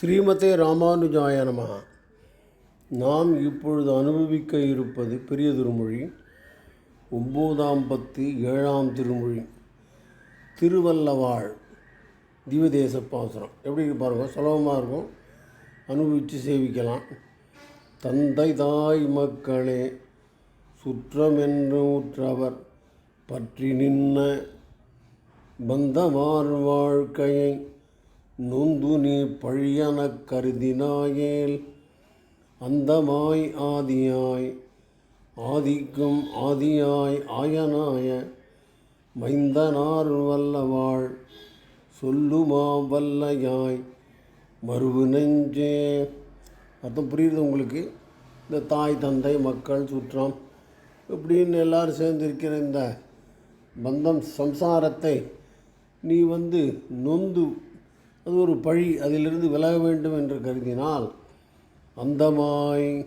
ஸ்ரீமதே ராமானுஜாய நமகா நாம் இப்பொழுது அனுபவிக்க இருப்பது பெரிய திருமொழி. ஒம்போதாம் பத்து ஏழாம் திருமொழி. திருவல்லவாழ் திவதேச பாசுரம். எப்படி பாருங்க சுலபமாக இருக்கும். அனுபவித்து சேவிக்கலாம். தந்தை தாய் மக்களே சுற்றமென்று உற்றவர் பற்றி நின்ன பந்தமார் வாழ்க்கையை நொந்து நீ பழியன கருதினாயேல் அந்தமாய் ஆதியாய் ஆதிக்கும் ஆதியாய் ஆயனாய மைந்தனார் வல்லவாள் சொல்லுமா வல்லையாய் மறுவு நெஞ்சே அர்த்தம் புரியுது உங்களுக்கு? இந்த தாய் தந்தை மக்கள் சுற்றம் இப்படின்னு எல்லாரும் சேர்ந்து இருக்கிற இந்த பந்தம் சம்சாரத்தை நீ வந்து நொந்து அது ஒரு பழி அதிலிருந்து விலக வேண்டும் என்று கருதினால் அந்தமாய்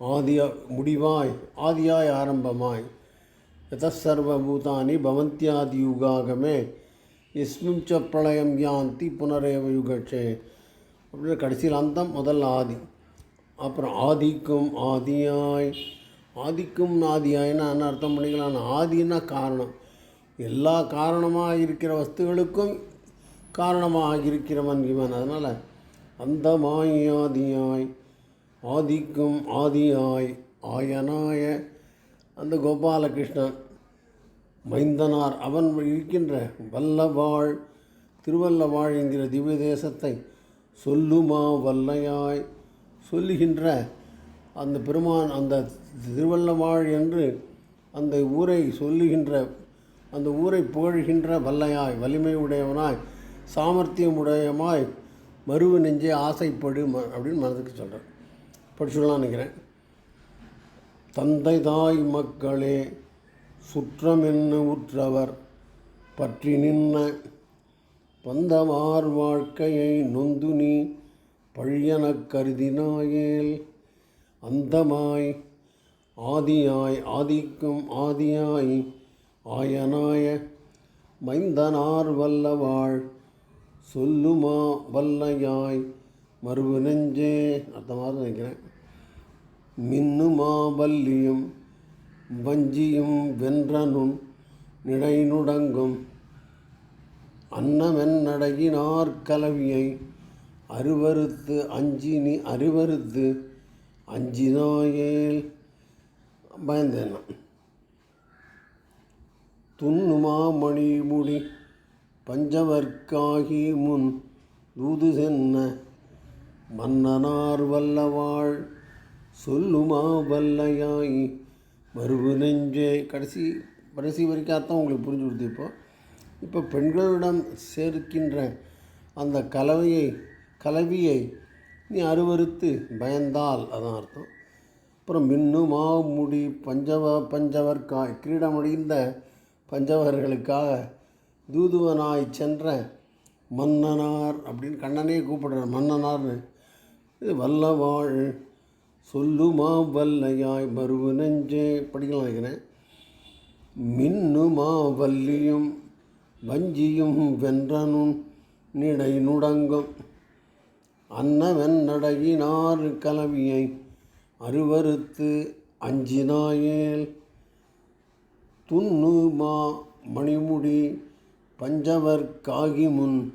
ஆதியா முடிவாய் ஆதியாய் ஆரம்பமாய் யதசர்வபூதானி பவந்தியாதி யுகாகமே எஸ்மிம் ச பிரளயம் யாந்தி புனரேவ யுகட்சே அப்படின்னு கடைசியில் அந்தம் முதல் ஆதி. அப்புறம் ஆதிக்கும் ஆதியாய். ஆதிக்கும் ஆதியாய்னா என்ன அர்த்தம் பண்ணிக்கலாம் ஆதின்னா காரணம். எல்லா காரணமாக இருக்கிற வஸ்துகளுக்கும் காரணமாக இருக்கிறவன் இவன். அதனால் அந்த மாயாதியாய் ஆதிக்கும் ஆதியாய் ஆயனாய அந்த கோபாலகிருஷ்ணன் மைந்தனார். அவன் இருக்கின்ற வல்லவாழ் திருவல்லவாழ் என்கிற திவ்ய தேசத்தை சொல்லுமா வல்லையாய் சொல்லுகின்ற அந்த பெருமான் அந்த திருவல்லவாள் என்று அந்த ஊரை சொல்லுகின்ற அந்த ஊரை புகழ்கின்ற வல்லையாய் வலிமை உடையவனாய் சாமர்த்தியமுடையமாய் மருவு மறுவு நெஞ்சே ஆசைப்படு ம அப்படின்னு மனதுக்கு சொல்கிறேன் படிச்சுடலாம் நினைக்கிறேன். தந்தை தாய் மக்களே சுற்றம் என்ன உற்றவர் பற்றி நின்ன வந்தவார் வாழ்க்கையை நொந்து நீ பழியனக் கருதினாயேல் அந்தமாய் ஆதியாய் ஆதிக்கும் ஆதியாய் ஆயனாய மைந்தனார் வல்லவாழ் சொல்லுமா வல்லையாய் மறுவு நெஞ்சே. அர்த்தமாக நினைக்கிறேன். மின்னுமா வல்லியும் வஞ்சியும் வென்றனும் நிடைநுடங்கும் அன்னமென்னடையினார் கலவியை அருவறுத்து அஞ்சினி அருவறுத்து அஞ்சினாயேல். பயந்தேன் துண்ணுமா மணிமுடி பஞ்சவர்க்காகி முன் தூது சென்ன மன்னனார் வல்லவாள் சொல்லுமா வல்லையாய் மறுபு நெஞ்சே. கடைசி கடைசி வரைக்கும் அர்த்தம் உங்களுக்கு புரிஞ்சு கொடுத்து இப்போ. இப்போ பெண்களிடம் சேர்க்கின்ற அந்த கலவையை கலவியை நீ அருவறுத்து பயந்தால் அதான் அர்த்தம். அப்புறம் மின்னு முடி பஞ்சவ பஞ்சவர்க்காய் கிரீடமடைந்த பஞ்சவர்களுக்காக தூதுவனாய் சென்ற மன்னனார் அப்படின்னு கண்ணனே கூப்பிடுறார். மன்னனார்னு. இது வல்லவாழ் சொல்லுமா வல்லையாய் மறுவு நெஞ்சே படிக்கலாம் நினைக்கிறேன். மின்னுமா வல்லியும் வஞ்சியும் வென்றனும் நிடை நுடங்கும். அன்னவென்னடையினார் கலவியை அருவறுத்து அஞ்சினாயேல். துண்ணுமா மணிமுடி பஞ்சவர் காகி முன்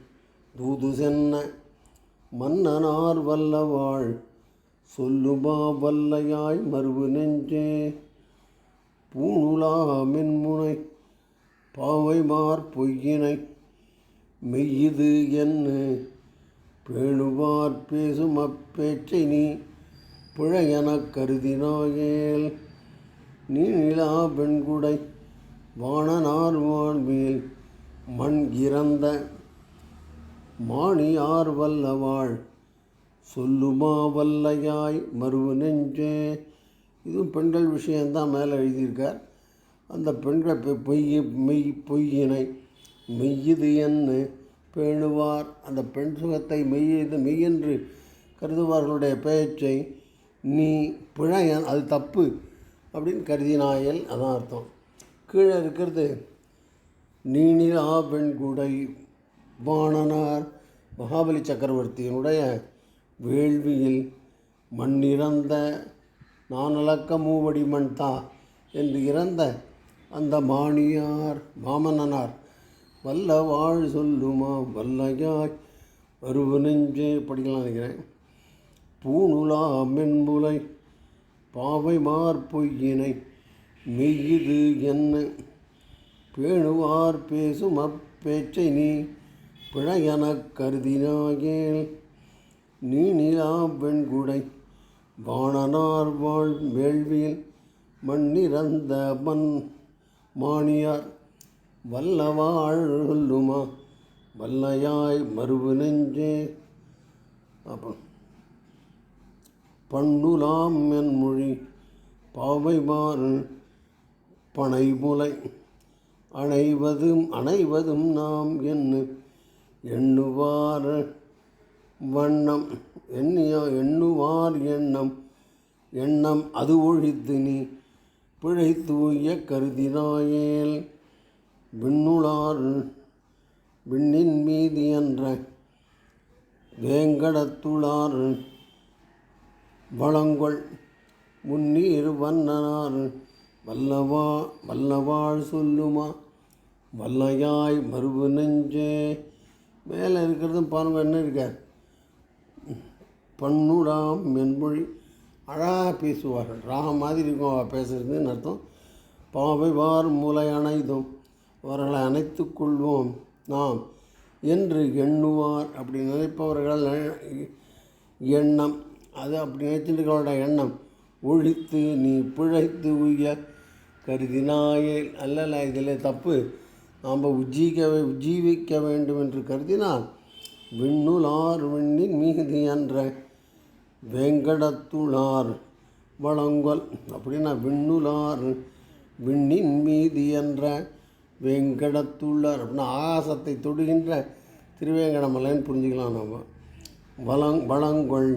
தூது சென்ன மன்னனார் வல்லவாள் சொல்லுமா வல்லையாய் மறுவு நெஞ்சே. பூணுலா மென்முனை பாவைமார் பொய்யினை மெய்யுது என்ன? பேணுவார் பேசும் அப்பேச்சை நீ பிழையெனக் கருதினாயேல். நீ நிலா பெண்குடை வாணனார் வாழ்மேல் மண் இறந்த மாணியார் வல்லவாள் சொல்லுமா வல்லையாய் மறுவு நெஞ்சே. இதுவும் பெண்கள் விஷயந்தான் மேலே எழுதியிருக்கார். அந்த பெண்கள் பொய் மெய் பொய்யினை மெய்யுது என்று பேணுவார். அந்த பெண் சுகத்தை மெய்யது மெய்யென்று கருதுவார்களுடைய பேச்சை நீ பிழையன் அது தப்பு அப்படின்னு கருதினாயல் அதான் அர்த்தம். கீழே இருக்கிறது நீனிலா பெண்குடை வாணனார். மகாபலி சக்கரவர்த்தியினுடைய வேள்வியில் மண்ணிறந்த நானலக்க மூவடி மண்தா என்று இறந்த அந்த மாணியார் மாமன்னனார் வல்ல வாழ் சொல்லுமா வல்லையாய் வருவு நெஞ்சே படிக்கலாம் நினைக்கிறேன். பூணுலா மென்புலை பாவை மார்பொய்யினை மெய்யுது என்ன? பேணுவார் பேசும் அப்பேச்சை நீ பிழையனக் கருதினாயேல். நீ நிலா வெண்குடை வாணனார் வாழ் வேள்வியில் மண்ணிறந்த மண் மாணியார். வல்லவாழ்லுமா வல்லையாய் மறுவு நெஞ்சே. அப்புறம் பண்ணுலாம் என் மொழி பாவை மாறு பனைமுலை. அணைவதும் அணைவதும் நாம் எண்ணு. எண்ணுவார் வண்ணம் எண்ணியா எண்ணுவார் எண்ணம். எண்ணம் அது ஒழித்து நீ பிழை தூய கருதினாயேல். விண்ணுளார் விண்ணின் மீதி என்ற வேங்கடத்துளார். வளங்கொள் முன்னீர் வண்ணனார். வல்லவா வல்லவாள் சொல்லுமா? வல்லையாய் மறுபு நெஞ்சே. மேலே இருக்கிறதும் பாருங்கள் என்ன இருக்கார் பண்ணுடாம் மென்மொழி. அழகாக பேசுவார்கள். ராகம் மாதிரி இருக்கும் அவள் அர்த்தம்? பாவை வார் மூளை அணைதும் அவர்களை அணைத்து கொள்வோம் நாம் என்று எண்ணுவார் அப்படி நினைப்பவர்கள் எண்ணம். அது அப்படி நினைச்சிருக்கிறவரோட எண்ணம். ஒழித்து நீ பிழைத்து உய்ய கருதினாயே. அல்லல இதில் தப்பு. நாம் உஜ்ஜீக உஜ்ஜீவிக்க வேண்டும் என்று கருதினால் விண்ணுலார் விண்ணின் மீது என்ற வெங்கடத்துளார் வளங்கொல் அப்படின்னா விண்ணுலார் விண்ணின் மீதி என்ற வெங்கடத்துள்ளார் அப்படின்னா ஆகாசத்தை தொடுகின்ற திருவேங்கடமலைன்னு புரிஞ்சுக்கலாம் நாம். வளங் வளங்கொள்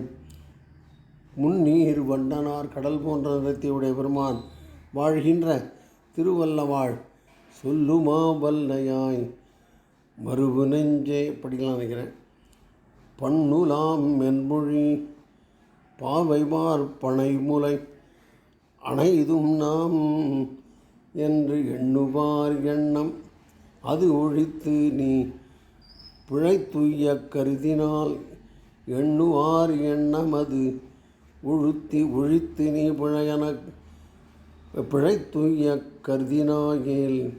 முன்னீர் வண்டனார் கடல் போன்ற நிறத்தையுடைய பெருமான் வாழ்கின்ற திருவல்லவாழ் சொல்லுமா வல்லையாய். மறுபு நெஞ்சே படிக்கலாம் நினைக்கிறேன். பண்ணுலாம் மென்மொழி பாவைவார் பனைமுலை அனைதும் நாம் என்று எண்ணுவார் எண்ணம். அது ஒழித்து நீ பிழைத்துய்ய கருதினால் எண்ணுவார் எண்ணம் அது. உழுத்தி ஒழித்து நீ பிழையன பிழைத்துய்ய கருதினாயேல்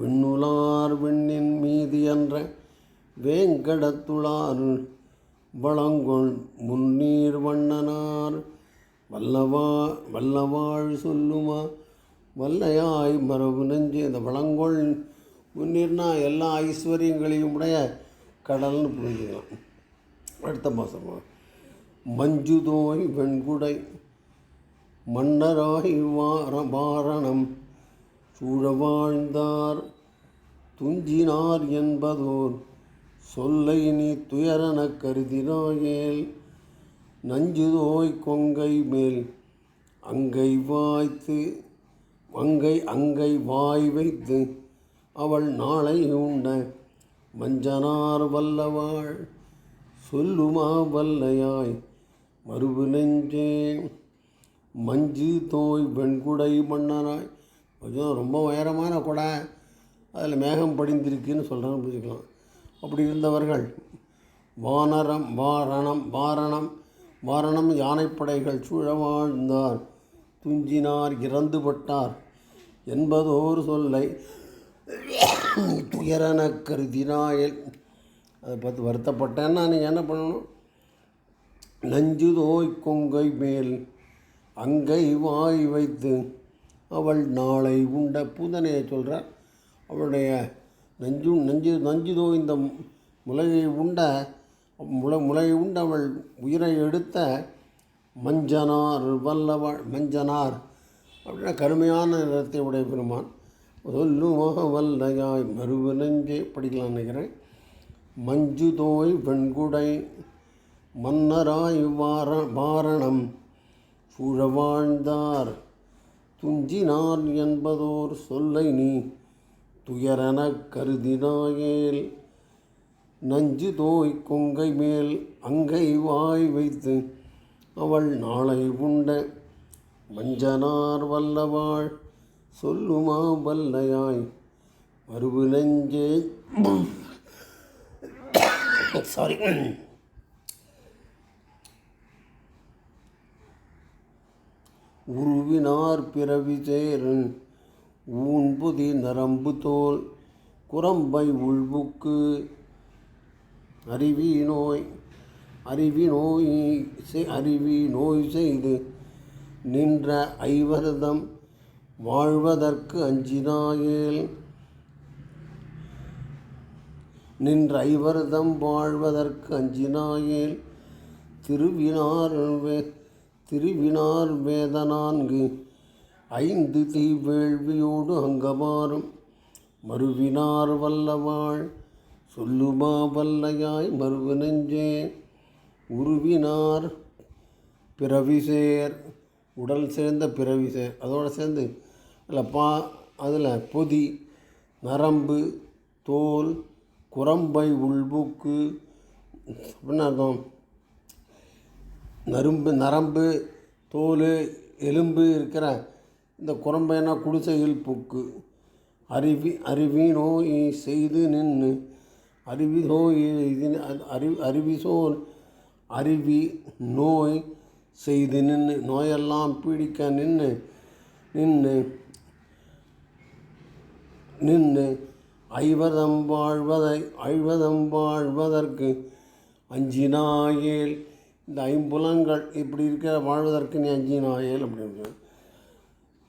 விண்ணுலார் விண்ணின் மீதி என்ற வேங்கடத்துளார் வளங்கொள் முன்னீர் வண்ணனார். வல்லவா வல்லவாழ் சொல்லுமா? வல்லையாய் மரபு நெஞ்சு இந்த வளங்கொள் முன்னீர்னா எல்லா ஐஸ்வர்யங்களையும் உடைய கடல்னு புரிஞ்சுக்கலாம். அடுத்த மாதம் மஞ்சுதோய் வெண்குடை மன்னராய் வார வாரணம். சூழவாழ்ந்தார். துஞ்சினார் என்பதோர் சொல்லை நீ துயரனக் கருதினாயேல் நஞ்சுதோய் கொங்கை மேல் அங்கை வாய்த்து அங்கை அங்கை வாய் வைத்து அவள் நாளை உண்ட மஞ்சனார் வல்லவாள். சொல்லுமா வல்லையாய் மறுபு நெஞ்சே மஞ்சு தோய் வெண்குடை மன்னனாய் கொஞ்சம் ரொம்ப உயரமான குடை. அதில் மேகம் படிந்திருக்குன்னு சொல்கிறான்னு புரிஞ்சுக்கலாம். அப்படி இருந்தவர்கள் வானரம் வாரணம் வாரணம் வாரணம் யானைப்படைகள் சூழ வாழ்ந்தார் துஞ்சினார் இறந்துபட்டார் என்பதோர் சொல்லை துயரன கருதினாயல். அதை பார்த்து வருத்தப்பட்டேன்னா நீங்கள் என்ன பண்ணணும்? நஞ்சு தோய் கொங்கை மேல் அங்கை வாய் வைத்து அவள் நாளை உண்ட பூதனையை சொல்கிறார் அவளுடைய நஞ்சு நஞ்சு நஞ்சுதோ இந்த முளையை உண்ட முளை முளையை உண்ட அவள் உயிரை எடுத்த மஞ்சனார் வல்லவள் மஞ்சனார். அப்படின்னா கருமையான நிறத்தை உடைய பெருமான். சொல்லுமாக வல்லையாய் மறுவு நெஞ்சே படிக்கலாம் நினைக்கிறேன். மஞ்சுதோய் வெண்குடை மன்னராய் வார வாரணம் சூழ வாழ்ந்தார். துஞ்சினார் என்பதோர் சொல்லை நீ துயரெனக் கருதினாயேல். நஞ்சு தோய் கொங்கை மேல் அங்கை வாய் வைத்து அவள் நாளை உண்ட மஞ்சனார் வல்லவாள் சொல்லுமா வல்லையாய். மறுபு நெஞ்சே. சாரி உருவினார் பிறவி சேரன் ஊன்புதி நரம்பு தோல் குரம்பை உள்புக்கு அறிவி நோய். அறிவி நோய் செய்- அறிவி நோய் செய்து நின்ற ஐவரதம் வாழ்வதற்கு அஞ்சினாயேல். நின்ற ஐவரதம் வாழ்வதற்கு அஞ்சினாயேல். திருவினார் வே திருவினார் வேத நான்கு ஐந்து தீவேள்வியோடு அங்கமாறும். மறுவினார் வல்லவாள் சொல்லுமா வல்லையாய் மறுவு நெஞ்சே உருவினார் பிறவிசேர் உடல் சேர்ந்த பிறவிசேர் அதோடு சேர்ந்து இல்லை பா அதில் பொதி நரம்பு தோல் குரம்பை உள்புக்கு அப்படின்னு அர்த்தம்? நரும்பு நரம்பு தோல் எலும்பு இருக்கிற இந்த குரம்பைனா குடிசையில் புக்கு. அருவி அருவி நோய் செய்து நின்று அருவி நோய் இது அருவி அருவி சோல் அருவி நோய் செய்து நின்று நோயெல்லாம் பீடிக்க நின்று நின்று நின்று ஐவதம் வாழ்வதை ஐவதம் வாழ்வதற்கு அஞ்சினாயேல் இந்த ஐம்புலங்கள் இப்படி இருக்கிற வாழ்வதற்கு நீ அஞ்சினாயேல் அப்படின்னு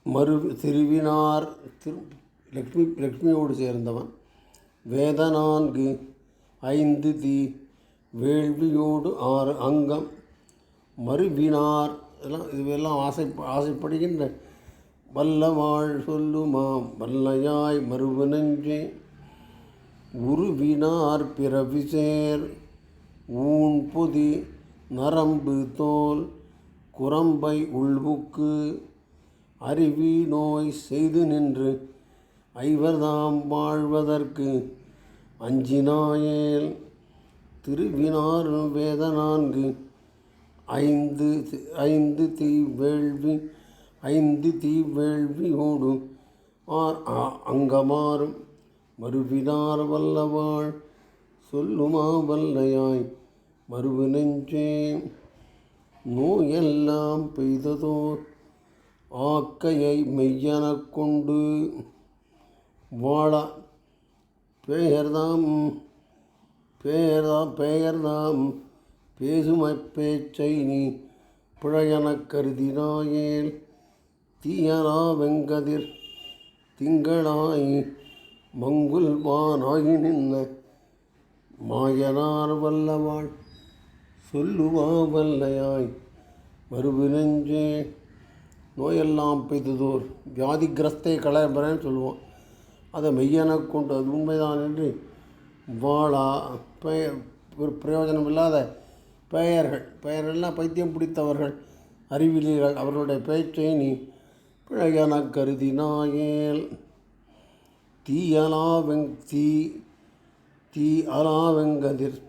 மறு திருவினார் திரு லக்ஷ்மி லக்ஷ்மியோடு சேர்ந்தவன். வேத நான்கு ஐந்து தீ வேள்வியோடு ஆறு அங்கம். மறுவினார் இதெல்லாம் இதுவெல்லாம் ஆசை ஆசைப்படுகின்ற வல்லவாழ் சொல்லுமாம். வல்லையாய் மறுவு நெஞ்சே உருவினார் பிறவிசேர் ஊன் பொதி நரம்பு தோல் குரம்பை உள்புக்கு அருவி நோய் செய்து நின்று ஐவர்தாம் வாழ்வதற்கு அஞ்சினாயேல் திருவினாறு வேத நான்கு ஐந்து ஐந்து தீ வேள்வி ஐந்து தீ ஓடும் ஆர் அ- அங்கமாறும் மறுவினார் வல்லவாள் சொல்லுமா வல்லையாய் மறுவு நெஞ்சே நோயெல்லாம் பெய்ததோ ஆக்கையை மெய்யெனக் கொண்டு வாழ பெயர்தாம் பெயர்தாம் பெயர்தாம் பேசுமை பேச்சை நீ பிழையெனக் கருதினாயேல் தீயரா வெங்கதிர் திங்களாய் மங்குல் வானாகி நின்ன மாயனார் வல்லவாள். சொல்லுவா வல்லையாய். மறுபு நெஞ்சே நோயெல்லாம் பெய்ததோர். வியாதிகிரஸ்தை கலபரன்னு சொல்லுவோம் அதை மெய்யெனக் கொண்டு அது உண்மைதான் என்று வாழா. பெயர் ஒரு பிரயோஜனம் இல்லாத பெயர்கள். பெயரெல்லாம் பைத்தியம் பிடித்தவர்கள். அறிவிலிகள் அவர்களுடைய பேச்சை நீ பிழையன கருதினாயேல். தீயலா வெங் தீ தீ அலாவெங்கதிர்.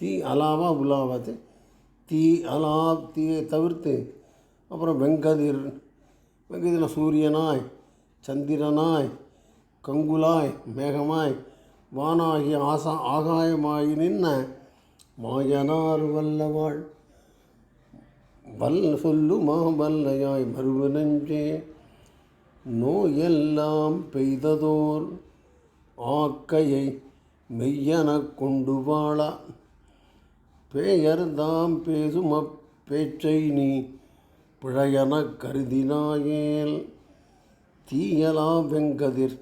தீ அலாவா உலாவது தீ அலா தீயை தவிர்த்து அப்புறம் வெங்கதிர் வெங்கதிர சூரியனாய் சந்திரனாய் கங்குலாய் மேகமாய் வானாகி ஆசா ஆகாயமாகி நின்ன மாயனார் வல்லவாள். வல்ல சொல்லுமா வல்லையாய் மறுவு நெஞ்சே நோயெல்லாம் பெய்ததோர் ஆக்கையை மெய்யெனக் கொண்டு வாழ பெயர்தாம் பேசும் அப்பேச்சை நீ பிழையன கருதினாயேல். தீயலா வெங்கதிர்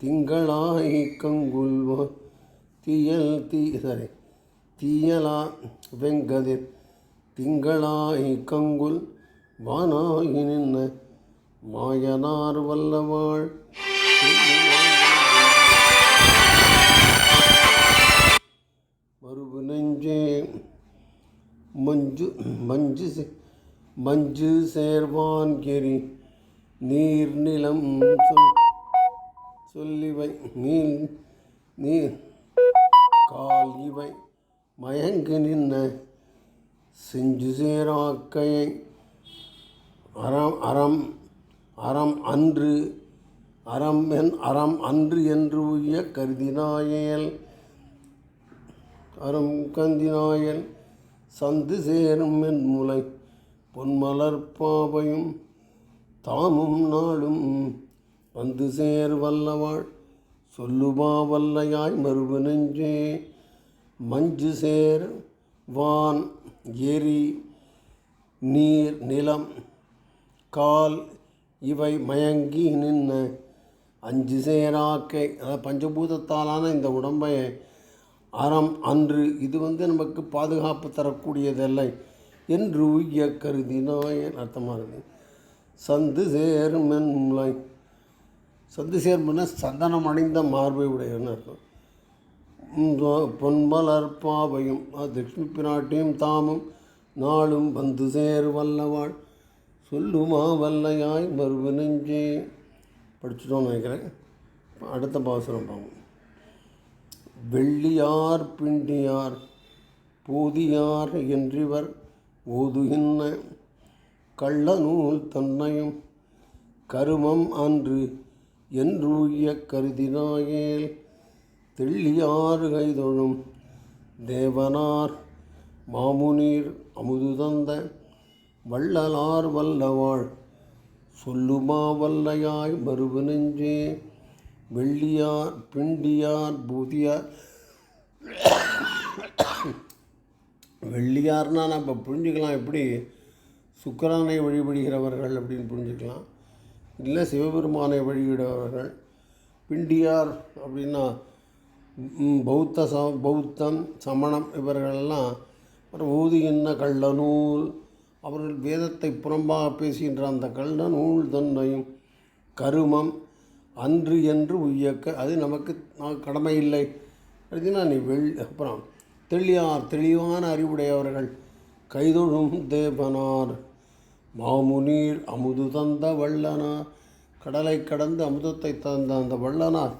திங்களாய் கங்குல்வ தீயல் தீ சரி தீயலா வெங்கதிர் திங்களாய் கங்குல் வானாகி நின்ன மாயனார் வல்லவாள். மறுபு மஞ்சு மஞ்சு செ- மஞ்சு சேர்வான் கெரி நீர் நிலம் சொல் சொல்லிவை நீர் நீர் கால் இவை மயங்கு நின்ன செஞ்சு சேராக்கையை அறம் அறம் அறம் அன்று அறம் என் அறம் அன்று என்று உய்ய கருதினாயேல் அரும் கந்தினாயல் சந்து சேரும் என் முலை. பொன்மலர் பாவையும் தாமும் நாளும் வந்து சேர் வல்லவாள். சொல்லுமா வல்லையாய் மறுபு நெஞ்சே. மஞ்சு சேர் வான் எரி நீர் நிலம் கால் இவை மயங்கி நின்ன. அஞ்சு சேராக்கை அதாவது பஞ்சபூதத்தாலான இந்த உடம்பை அறம் அன்று இது வந்து நமக்கு பாதுகாப்பு தரக்கூடியதல்ல என்று உய்ய கருதினாய் அர்த்தமாக இருக்குது சந்து சேரும் சந்து சேர்மன்னா சந்தனம் அணிந்த மார்பை உடையவன் அர்த்தம். உம் பொன்மலர் பாவையும் அது பிராட்டியும் தாமும் நாளும் வந்து சேர் வல்லவாள். சொல்லுமா வல்லையாய் மறுபு நெஞ்சே. படிச்சுட்டோம்னு நினைக்கிறேன். அடுத்த பாசுரம் பார்ப்போம் வெள்ளியார் பிண்டியார் போதியார் என்றிவர் ஓதுகின்ற கள்ளநூல் தன்னையும் கருமம் அன்று என்றூய கருதினாயேல் தெள்ளியாறு கைதொழும் தேவனார் மாமுனீர் அமுது தந்த வள்ளலார் வல்லவாள் சொல்லுமா வல்லையாய் மறுபு நெஞ்சே. வெள்ளியார் பிண்டியார் பூதியார். வெள்ளியார்னால் நம்ம புரிஞ்சுக்கலாம் எப்படி சுக்கரானை வழிபடுகிறவர்கள் அப்படின்னு புரிஞ்சுக்கலாம். இல்லை சிவபெருமானை வழிபடுபவர்கள் பிண்டியார் அப்படின்னா பௌத்த ச பௌத்தம் சமணம் இவர்களெல்லாம் அப்புறம் ஊதுகின்ற கள்ளநூல் அவர்கள் வேதத்தை புறம்பாக பேசுகின்ற அந்த கள்ளநூல் தன்னையும் கருமம் அன்று என்று உய்யக்க அது நமக்கு நான் கடமை இல்லை அப்படின்னா நீ வெள் அப்புறம் தெளியார் தெளிவான அறிவுடையவர்கள். கைதொழும் தேவனார் மாமுனீர் அமுது தந்த வள்ளனார் கடலை கடந்து அமுதத்தை தந்த அந்த வள்ளனார்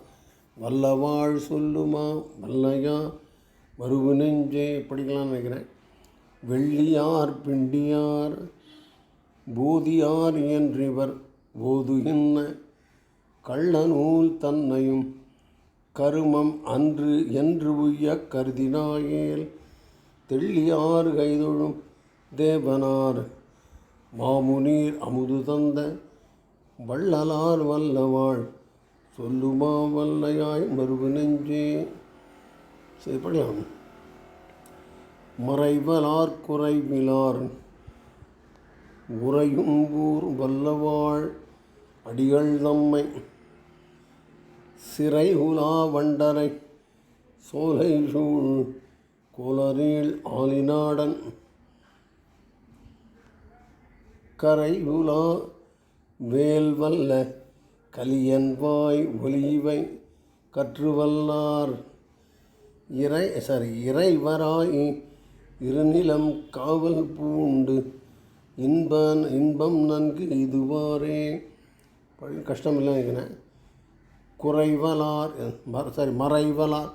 வல்லவாழ் சொல்லுமா வல்லையா மறுவு நெஞ்சே படிக்கலாம்னு நினைக்கிறேன். வெள்ளியார் பிண்டியார் போதியார் என்றிவர் என்ன கள்ளநூல் தன்னையும் கருமம் அன்று என்று உய்ய கருதினாயேல். தெள்ளியார் கைதொழும் தேவனார் மாமுனீர் அமுது தந்த வள்ளலார் வல்லவாள் சொல்லுமா வல்லையாய் மறுபு நெஞ்சே. சரி படிக்கலாம். மறைவலார் குறைவிலார் உறையும் ஊர் வல்லவாள் அடிகள் தம்மை சிறை உலா வண்டரை சோலை சூழ் கோலரீள் ஆலிநாடன் கரை உலா வேல்வல்ல கலியன்வாய் கற்றுவல்லார். இறை சாரி இறைவராய் இருநிலம் காவல் பூண்டு இன்பன் இன்பம் நன்கு இதுவாரே. படி கஷ்டம் இல்லை நினைக்கிறேன் குறைவலார் சாரி மறைவலார்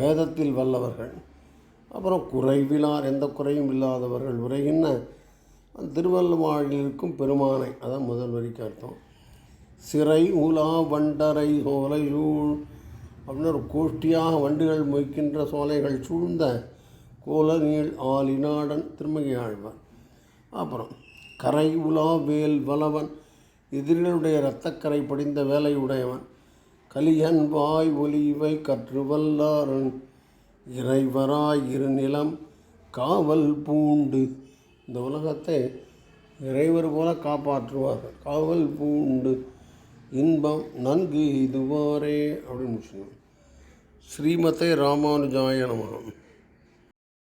வேதத்தில் வல்லவர்கள். அப்புறம் குறைவிலார் எந்த குறையும் இல்லாதவர்கள். உரைகின்ற திருவள்ளுவாழில் இருக்கும் பெருமானை. அதான் முதல் வரிக்கு அர்த்தம். சிறை உலா வண்டரை சோலை சூழ் அப்படின்னு ஒரு கோஷ்டியாக வண்டுகள் மொய்க்கின்ற சோலைகள் சூழ்ந்த கோலநீள் ஆலிநாடன் திருமகி ஆழ்வார் அப்புறம் கரை உலா வேல் வலவன் எதிரிகளுடைய இரத்தக்கரை படிந்த வேலை உடையவன் கலியன் வாய் ஒலி இவை இறைவராய் இருநிலம் காவல் பூண்டு. இந்த உலகத்தை இறைவர் போல காப்பாற்றுவார்கள். காவல் பூண்டு. இன்பம் நன்கு இதுவாரே அப்படின்னு முடிச்சுக்கணும் ஸ்ரீமதே ராமானுஜாய நமகம்